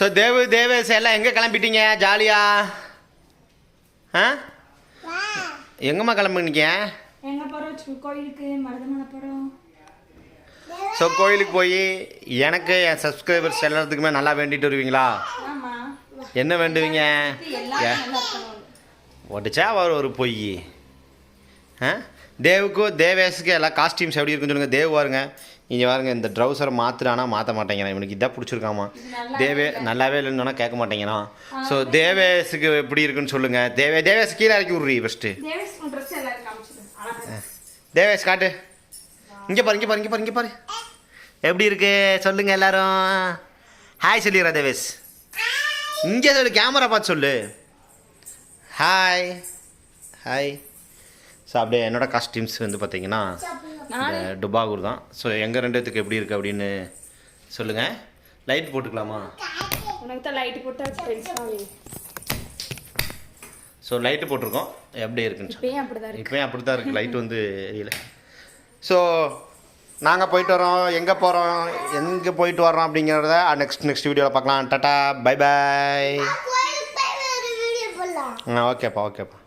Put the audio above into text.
So தேவு Devesh எல்லாம் எங்கே கிளம்பிட்டீங்க? ஜாலியா? ஆ? எங்கம்மா கிளம்புனீங்க? ஸோ கோயிலுக்கு போய் எனக்கு என் சப்ஸ்கிரைபர்ஸ் எல்லாத்துக்குமே நல்லா வேண்டிட்டு வருவீங்களா? என்ன வேண்டுவீங்க? ஒடிச்சா அவர் ஒரு பொய். ஆ? தேவுக்கும் தேவேஸுக்கு எல்லாம் காஸ்டியூம்ஸ் எப்படி இருக்குன்னு சொல்லுங்கள் தேவ் பாருங்க. இங்கே பாருங்க இந்த ட்ரௌசரை மாற்றுறானா மாற்ற மாட்டேங்கிறான். இவனுக்கு இதான் பிடிச்சிருக்காமா. தேவே நல்லாவே இல்லைன்னு கேட்க மாட்டேங்கிறான். ஸோ தேவேஸுக்கு எப்படி இருக்குன்னு சொல்லுங்கள் தேவே தேவேஸ் கீழே இறக்கி விட்றி ஃபஸ்ட்டு தேவேஷ் தேவேஷ் காட்டு. இங்கே பாரு இங்கே பாரு இங்கே பாரு இங்கே பாரு. எப்படி இருக்கு? சொல்லுங்க எல்லாரும். ஹாய் சொல்லிடுறா தேவேஷ் இங்கே சொல்லு கேமரா பார்த்து சொல்லு. ஹாய் ஹாய் ஸோ அப்படியே என்னோட காஸ்டியூம்ஸ் வந்து பார்த்தீங்கன்னா இந்த டுபாகூர் தான். ஸோ எங்கள் ரெண்டு பேத்துக்கு எப்படி இருக்குது அப்படின்னு சொல்லுங்கள் லைட் போட்டுக்கலாமா? உனக்கு தான் லைட் போட்டு டென்ஷன் ஆகுது ஸோ லைட்டு போட்டிருக்கோம். எப்படி இருக்குன்னு சொல்லு. இப்பயும் அப்படிதான் இருக்கு. இப்போயும் அப்படி தான் இருக்குது லைட் வந்து எரியல. ஸோ நாங்கள் போயிட்டு வரோம். எங்கே போகிறோம் எங்கே போயிட்டு வரோம் அப்படிங்கிறத நெக்ஸ்ட் நெக்ஸ்ட் வீடியோவில் பார்க்கலாம். டாட்டா பை போய் ஆ ஓகேப்பா ஓகேப்பா